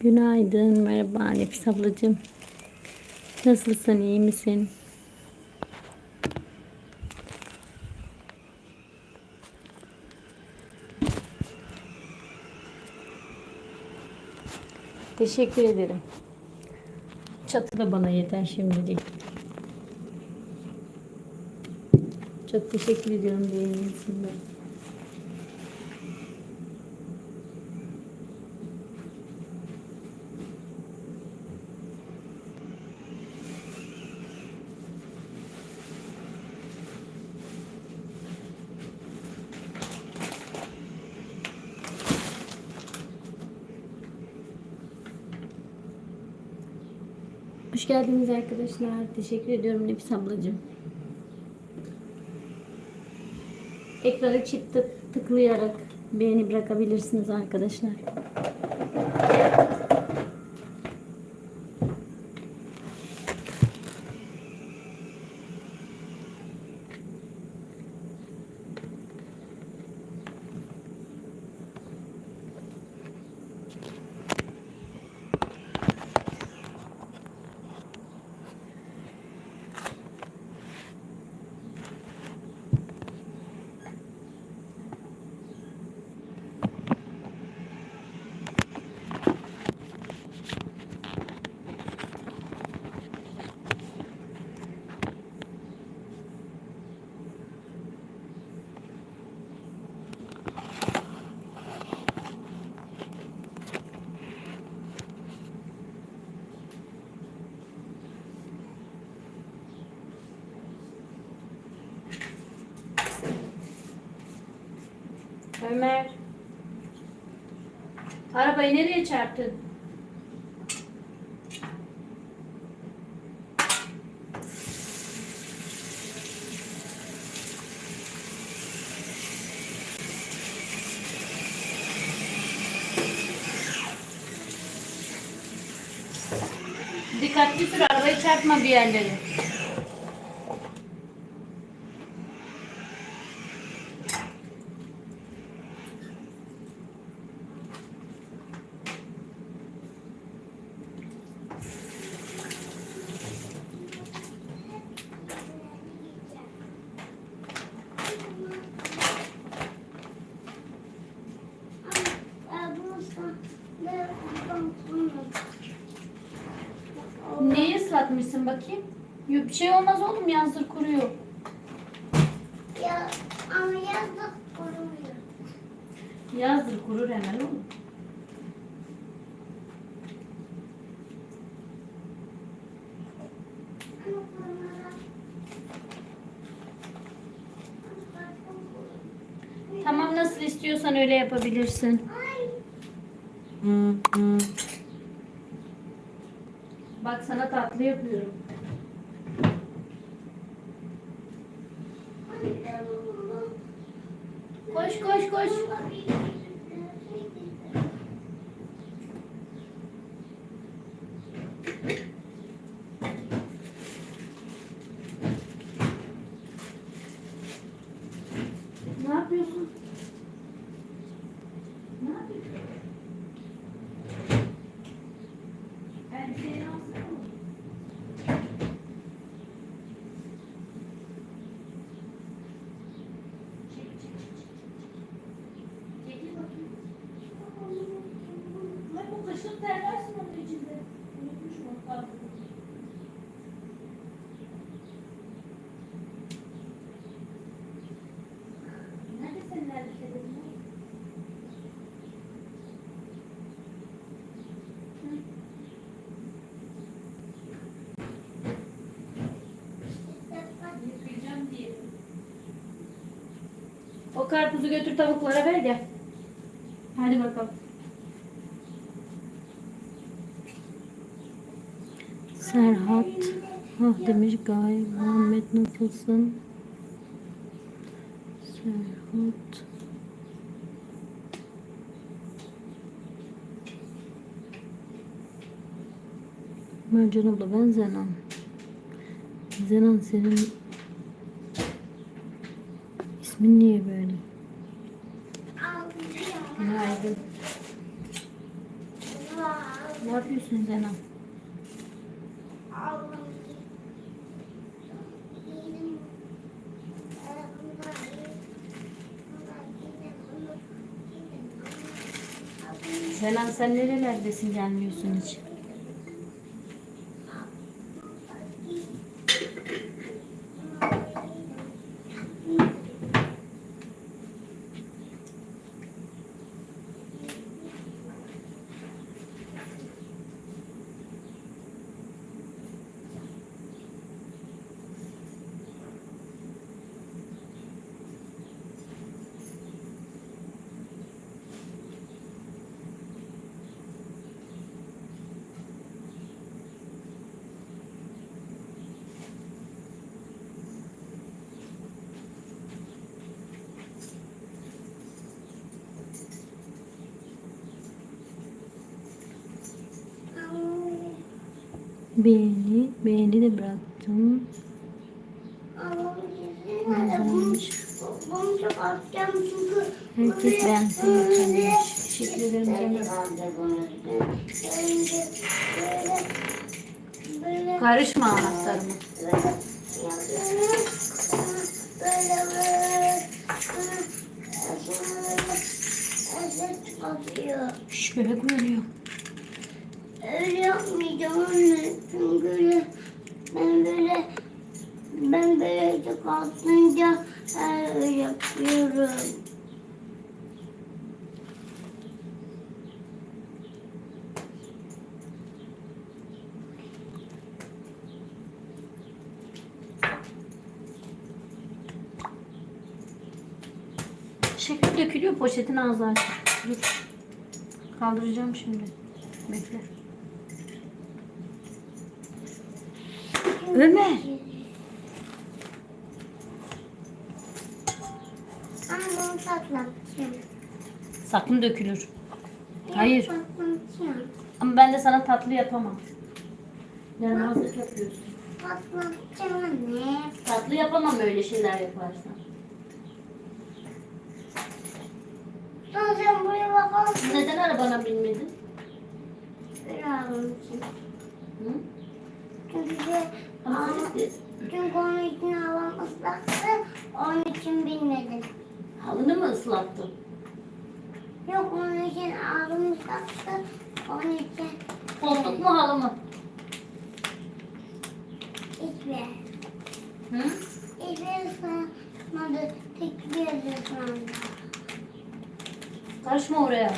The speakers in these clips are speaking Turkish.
Günaydın, merhaba Nefis ablacığım. Nasılsın, iyi misin? Teşekkür ederim. Çatı da bana yeter şimdilik. Çok teşekkür ediyorum beğeniniz için Hoş geldiniz arkadaşlar. Teşekkür ediyorum Nefis ablacığım. Ekrana çift tık- tıklayarak beğeni bırakabilirsiniz arkadaşlar. Ömer. Arabayı nereye çarptın? Dikkatli sür arabayı çarpma bir yerlere. Neyi ıslatmışsın bakayım? Yok, bir şey olmaz oğlum yazdır kuruyor. Ya ama yazdık kurumuyor. Yazdır kurur hemen oğlum. Tamam nasıl istiyorsan öyle yapabilirsin. Koş koş. Karpuzu götür tavuklara ver gel. Hadi bakalım. Serhat ah demiş Gay Muhammed nasılsın? Serhat Mercan abla ben Zenan. Zenan senin ismin niye böyle? Günaydın. Ne yapıyorsun Zeynep? Zeynep sen nerelerdesin gelmiyorsun hiç? Beğeni, beğeni de bıraktım. Güzelmiş. Herkes beğensin yeterli. Teşekkür ederim Karışma anahtarıma. Atıyor. Şş bebek uyanıyor. Öyle yapmayacağım anne. Çünkü öyle- ben böyle ben böyle çok atınca öyle yapıyorum. Şeker dökülüyor poşetin ağzı açık. Dur. Kaldıracağım şimdi. Bekle. Ömer. Anne bunu saklatacağım. Sakın dökülür. Hayır. Patlatacağım. Ama ben de sana tatlı yapamam. Yaramazlık yapıyorsun. Patlatacağım anne. Tatlı yapamam öyle şeyler yaparsan. Sen buraya bakalım. Neden arabana binmedin? Bir alım için. Hı? Çünkü çünkü onun için havam ıslaktı. Onun için bilmedim. halını mı ıslattın? Yok onun için ağzım ıslaktı. Onun için Koltuk mu halı mı? hiçbir. Hı? Hiçbir ıslanmadı. Tek bir yer ıslandı. Karışma oraya.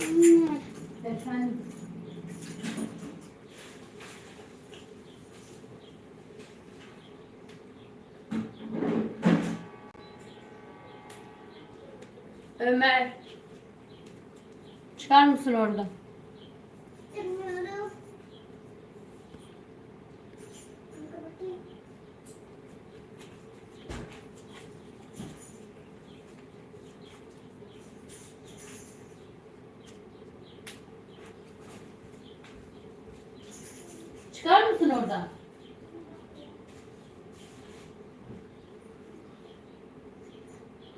Anne. Efendim. Ömer. Çıkar mısın orada? Bilmiyorum. Çıkar mısın oradan?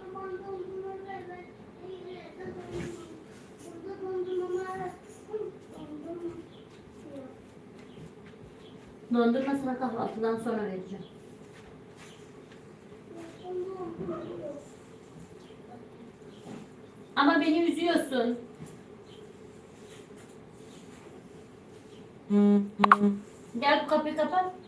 Aman dondurma ver ben. Burada dondurma var. Dondurma. Yok. Dondurmasına kahvaltıdan sonra vereceğim. Ama beni üzüyorsun. Gel bu kapıyı kapat.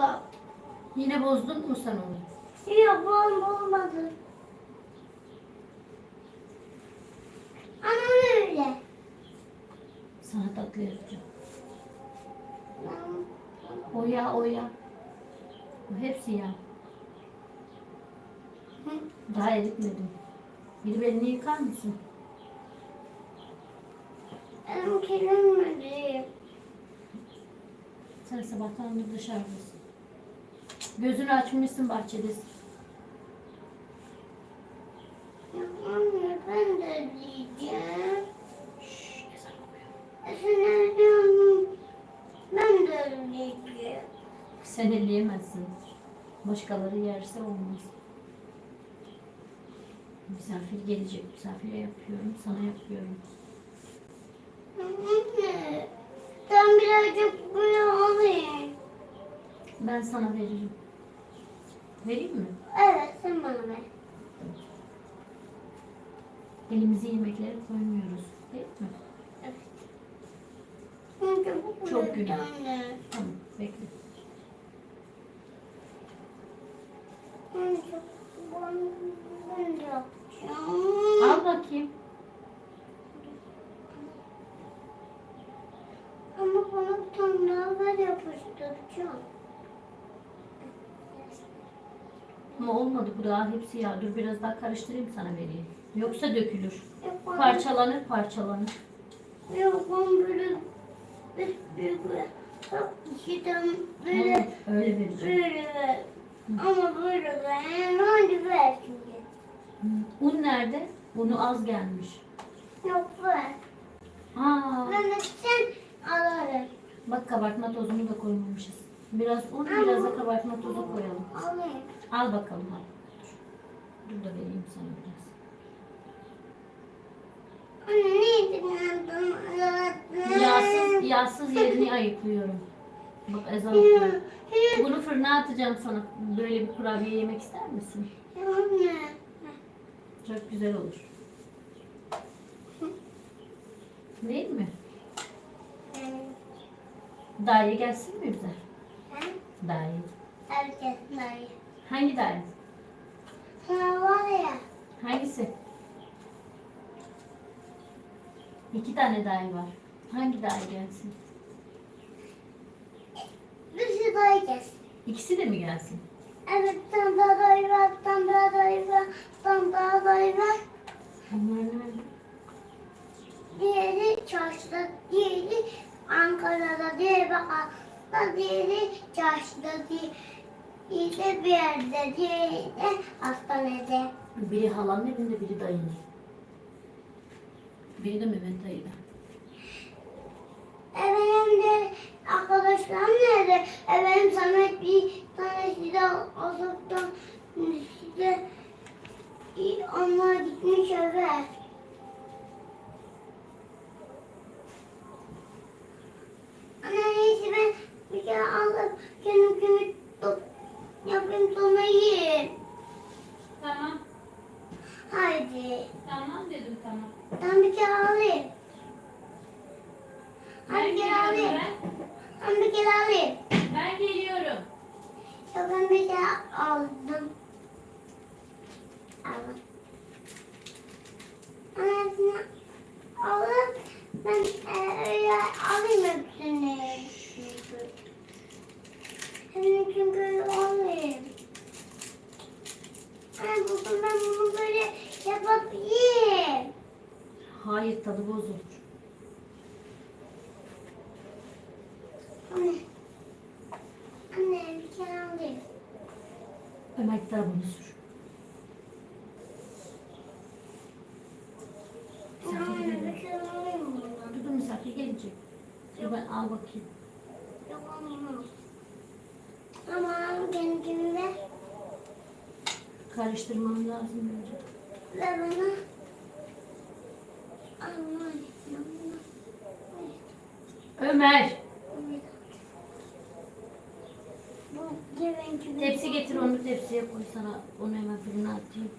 Allah. Yine bozdun mu sen onu? Yok bu olmadı. Ama öyle. Sana tatlı yapacağım. Ben- O yağ o yağ. Bu hepsi yağ. Hı. Daha eritmedim. Bir belini yıkar mısın? Benim kelimedi. Sen sabahtan beri dışarıdasın. Gözünü açmışsın bahçedesin. Anne ben de diyeceğim. Şşş, ezan okuyor. E Sen ödüyorsun. Ben de diyeceğim. Sen elleyemezsin. Başkaları yerse olmaz. Misafir gelecek. Misafire yapıyorum. Sana yapıyorum. Anne. Ben birazcık böyle alayım. Ben sana veririm. Vereyim mi? Evet sen bana ver. Elimizi yemeklere koymuyoruz. Değil mi? Çünkü bu Çok günah. Anne. Tamam. Bekle. Yapacağım. Al bakayım. Ama bir tane daha ver yapıştıracağım. Ama olmadı bu daha hepsi yağ. Dur biraz daha karıştırayım sana vereyim. Yoksa dökülür. Yok, bana- Parçalanır parçalanır. Yok ben böyle bir büyük bak iki tane böyle Hı, Öyle vereceğim. böyle ver. Ama böyle ver. Hadi ver şimdi. Hı. Un nerede? Unu az gelmiş. Yok ver. Aa, Ben de sen alırım. bak kabartma tozunu da koymamışız. Biraz un, biraz da kabartma tozu koyalım. Alayım. Al bakalım al. Dur. Dur da vereyim sana biraz. Yağsız, yağsız yerini ayıklıyorum. Bak ezan okuyor. Bunu fırına atacağım sana. Böyle bir kurabiye yemek ister misin? Çok güzel olur. Değil mi? Dayı gelsin mi bize? Dayı. Herkes dayı. Hangi dayı? Ha var ya. Hangisi? İki tane dayı var. Hangi dayı gelsin? Bir sürü dayı gelsin. İkisi de mi gelsin? Evet, tam daha dayı var, tam daha dayı var, tam daha dayı var. Onlar nerede? Diğeri çarşıda, diğeri Ankara'da, diğeri Bakan'da, diğeri çarşıda, diğeri de bir yerde, diğeri de hastanede. Biri halanın evinde, biri dayının. Biri de Mehmet dayıda. E benim de arkadaşlarım nerede? E benim Samet bir tanesi de Azap'tan size onlar gitmiş eve. Anne neyse ben bir kere alıp kendim kimi top yapayım sonra yiyeyim. Tamam. Haydi. Tamam dedim tamam. Ben bir kere alayım. Ben bir kere alayım. Ben bir kere alayım. Ben geliyorum. Ya ben bir kere aldım. Aldım. Anasını alıp ben öyle alayım hepsini. Hepsini çünkü alayım. Anne bugün ben bunu böyle yapıp yiyeyim. Hayır tadı bozulur. Anne. Anne bir kere alayım. Ömer git arabamı sür. Misafir Anne gelecek. bir kere alayım bundan. Dur dur misafir gelecek. Dur ben al bakayım. Yok olmaz. Ama kendimi ver. Karıştırmam lazım önce. Ver bana. Aman. Ömer! Tepsi getir onu tepsiye koy sana. Onu hemen fırına atayım.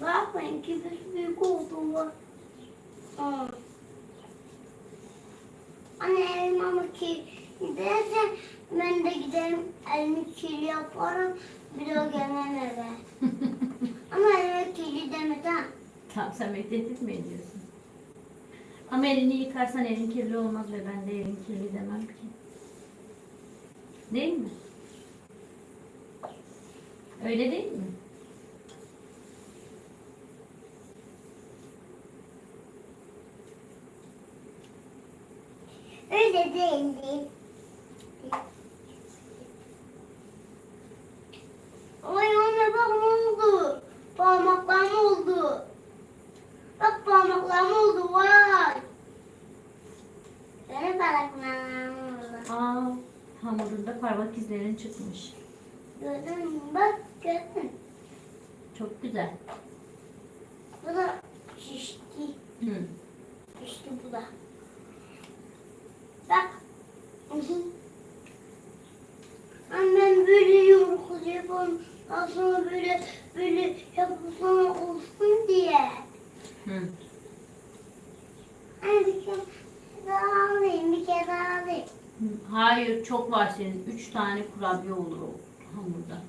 Bak benimki bir büyük oldu bak. Aa. Anne elmamı ki Gidersen ben de giderim elimi kirli yaparım. Bir daha gelmem eve. Ama elime kirli deme tamam. Sen tehdit mi ediyorsun? Ama elini yıkarsan elin kirli olmaz ve ben de elin kirli demem ki. Değil mi? Öyle değil mi? Öyle değildi. Ay anne bak ne oldu? Parmaklarım oldu. Bak parmaklarım oldu vay. Benim parmaklarım oldu. Aa, hamurunda parmak izlerin çıkmış. Gördün mü? Bak gördün. Çok güzel. Bu da şişti. Hı. İşte bu da. Bak. Hı hı. Annem böyle Daha sonra böyle böyle yapılsana olsun diye. Hı. Hani bir kere daha alayım, bir kere daha alayım. Hayır çok var senin. Üç tane kurabiye olur o hamurda.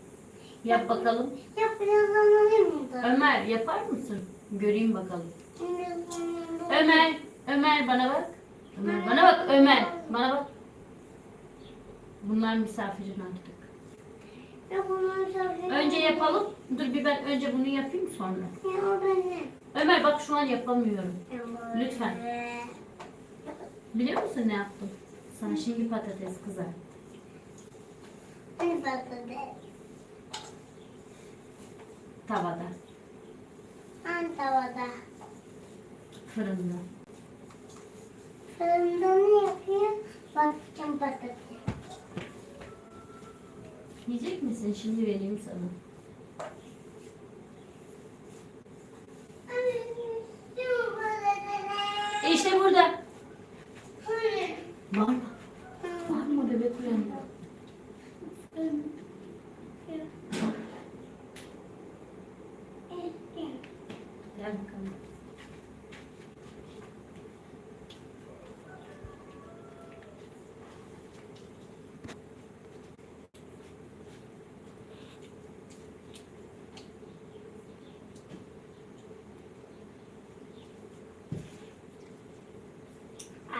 Yap bakalım. Yap birazdan alayım mı da? Ömer yapar mısın? Göreyim bakalım. Ömer, Ömer bana bak. Ömer bana bak Ömer. Bana bak. Bunlar misafirin artık. Ya bunları söyleyeyim. Önce yapalım. Dur bir ben önce bunu yapayım sonra. Ya o benim. Ömer bak şu an yapamıyorum. Ya Lütfen. Biliyor musun ne yaptım? Sana şimdi patates kızar. Patates. Tavada, Hani tavada. fırında. Fırında ne yapıyor? Bakacağım patates. Yiyecek misin? Şimdi vereyim sana. E işte burada. Var mı? Var mı bebek uyandı? Gel bakalım.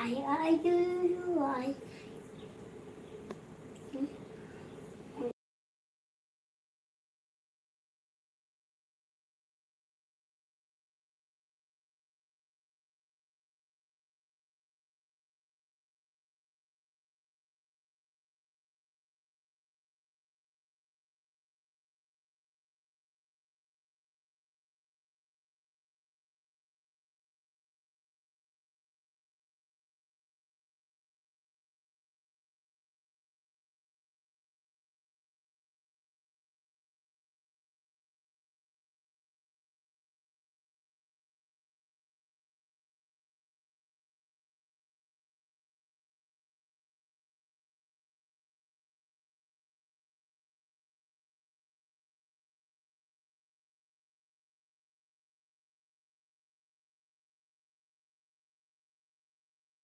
Ay ay ay ay.